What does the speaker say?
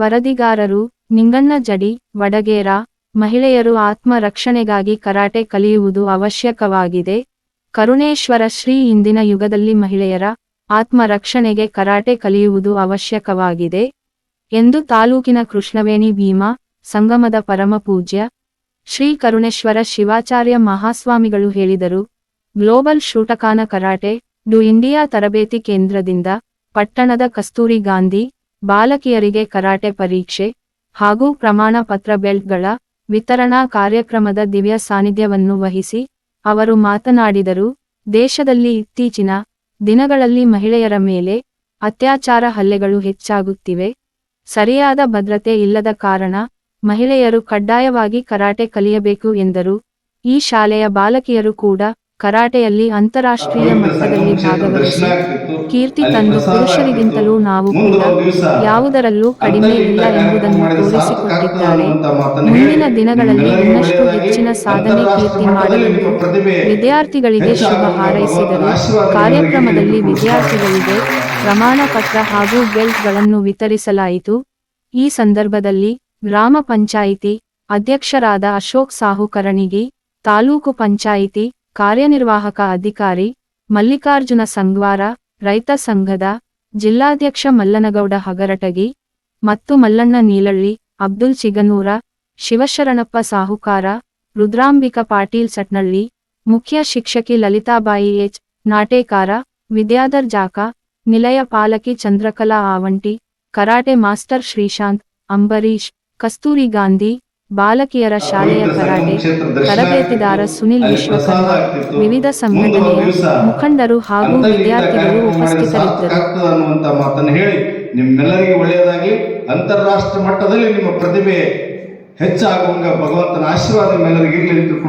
ವರದಿಗಾರರು, ನಿಂಗಣ್ಣ ಜಡಿ, ವಡಗೇರ, ಮಹಿಳೆಯರು ಆತ್ಮ ರಕ್ಷಣೆಗಾಗಿ ಕರಾಟೆ ಕಲಿಯುವುದು ಅವಶ್ಯಕವಾಗಿದೆ. ಕರುಣೇಶ್ವರ ಶ್ರೀ ಇಂದಿನ ಯುಗದಲ್ಲಿ ಮಹಿಳೆಯರ ಆತ್ಮರಕ್ಷಣೆಗೆ ಕರಾಟೆ ಕಲಿಯುವುದು ಅವಶ್ಯಕವಾಗಿದೆ. ಎಂದು ತಾಲೂಕಿನ ಕೃಷ್ಣವೇಣಿ ಭೀಮಾ, ಸಂಗಮದ ಪರಮ ಪೂಜ್ಯ ಶ್ರೀ ಕರುಣೇಶ್ವರ ಶಿವಾಚಾರ್ಯ ಮಹಾಸ್ವಾಮಿಗಳು ಹೇಳಿದರು, global Shotokan karate, do India ತರಬೇತಿ ಕೇಂದ್ರದಿಂದ ಪಟ್ಟಣದ ಕಸ್ತೂರಿ ಗಾಂಧಿ ಬಾಲಕಿಯರಿಗೆ ಕರಾಟೆ ಪರೀಕ್ಷೆ ಹಾಗೂ ಪ್ರಮಾಣ ಪತ್ರ ಬೆಲ್ಟ್ಗಳ ವಿತರಣಾ ಕಾರ್ಯಕ್ರಮದ ದಿವ್ಯ ಸಾನ್ನಿಧ್ಯವನ್ನು ವಹಿಸಿ ಅವರು ಮಾತನಾಡಿದರು, ದೇಶದಲ್ಲಿ ಇತ್ತೀಚಿನ ದಿನಗಳಲ್ಲಿ ಮಹಿಳೆಯರ ಮೇಲೆ ಅತ್ಯಾಚಾರ ಹಲ್ಲೆಗಳು ಹೆಚ್ಚಾಗುತ್ತಿವೆ. ಸರಿಯಾದ ಭದ್ರತೆ ಇಲ್ಲದ ಕಾರಣ ಮಹಿಳೆಯರು ಕಡ್ಡಾಯವಾಗಿ ಕರಾಟೆ ಕಲಿಯಬೇಕು ಎಂದರು. ಈ ಶಾಲೆಯ ಬಾಲಕಿಯರು ಕೂಡ ಕರಾಟೆಯಲ್ಲಿ ಅಂತಾರಾಷ್ಟ್ರೀಯ ಮಟ್ಟದಲ್ಲಿ ಭಾಗವಹಿಸಿ ಕೀರ್ತಿ ತಂದು ಪುರುಷರಿಗಿಂತಲೂ ನಾವು ಕೂಡ ಯಾವುದರಲ್ಲೂ ಕಡಿಮೆ ಇಲ್ಲ ಎಂಬುದನ್ನು ತೋರಿಸಿಕೊಟ್ಟಿದ್ದಾರೆ. ಮುಂದಿನ ದಿನಗಳಲ್ಲಿ ಇನ್ನಷ್ಟು ಹೆಚ್ಚಿನ ಸಾಧನೆ ಕೀರ್ತಿ ಮಾಡಲೆಂದು ವಿದ್ಯಾರ್ಥಿಗಳಿಗೆ ಶುಭ ಹಾರೈಸಿದರು. ಕಾರ್ಯಕ್ರಮದಲ್ಲಿ ವಿದ್ಯಾರ್ಥಿಗಳಿಗೆ ಪ್ರಮಾಣ ಪತ್ರ ಹಾಗೂ ಬೆಲ್ಟ್ಗಳನ್ನು ವಿತರಿಸಲಾಯಿತು. ಈ ಸಂದರ್ಭದಲ್ಲಿ ಗ್ರಾಮ ಪಂಚಾಯಿತಿ ಅಧ್ಯಕ್ಷರಾದ ಅಶೋಕ್ ಸಾಹುಕರಣಿಗೆ ತಾಲೂಕು ಪಂಚಾಯಿತಿ ಕಾರ್ಯನಿರ್ವಾಹಕ ಅಧಿಕಾರಿ ಮಲ್ಲಿಕಾರ್ಜುನ ಸಂಗ್ವಾರ, ರೈತ ಸಂಘದ ಜಿಲ್ಲಾಧ್ಯಕ್ಷ ಮಲ್ಲನಗೌಡ ಹಗರಟಗಿ ಮತ್ತು ಮಲ್ಲಣ್ಣ ನೀಲಳ್ಳಿ, ಅಬ್ದುಲ್ ಚಿಗನೂರ, ಶಿವಶರಣಪ್ಪ ಸಾಹುಕಾರ, ರುದ್ರಾಂಬಿಕ ಪಾಟೀಲ್ ಸಟ್ನಳ್ಳಿ, ಮುಖ್ಯ ಶಿಕ್ಷಕಿ ಲಲಿತಾಬಾಯಿ ಎಚ್. ನಾಟೇಕಾರ, ವಿದ್ಯಾಧರ್ ಜಾಕ, ನಿಲಯ ಪಾಲಕಿ ಚಂದ್ರಕಲಾ ಆವಂಟಿ, ಕರಾಟೆ ಮಾಸ್ಟರ್ ಶ್ರೀಶಾಂತ್ ಅಂಬರೀಶ್ ಕಸ್ತೂರಿ ಗಾಂಧಿ ಬಾಲಕಿಯರ ಶಾಲೆಯ ಕರಾಟೆ ತರಬೇತಿದಾರ ಸುನಿಲ್ ವಿಶ್ವಕರ್ಮ ವಿವಿಧ ಸಂಘಟನೆಯ ಮುಖಂಡರು ಹಾಗೂ ವಿದ್ಯಾರ್ಥಿಗಳು ಉಪಸ್ಥಿತರಿದ್ದರು. ಹೇಳಿ ನಿಮ್ಮೆಲ್ಲರಿಗೂ ಒಳ್ಳೆಯದಾಗಲಿ. ಅಂತಾರಾಷ್ಟ್ರ ಮಟ್ಟದಲ್ಲಿ ನಿಮ್ಮ ಪ್ರತಿಭೆ ಹೆಚ್ಚಾಗುವಂಗ ಭಗವಂತನ ಆಶೀರ್ವಾದ ನಿಮ್ಮೆಲ್ಲರಿಗೂ ಇರಲಿ ಅಂತ.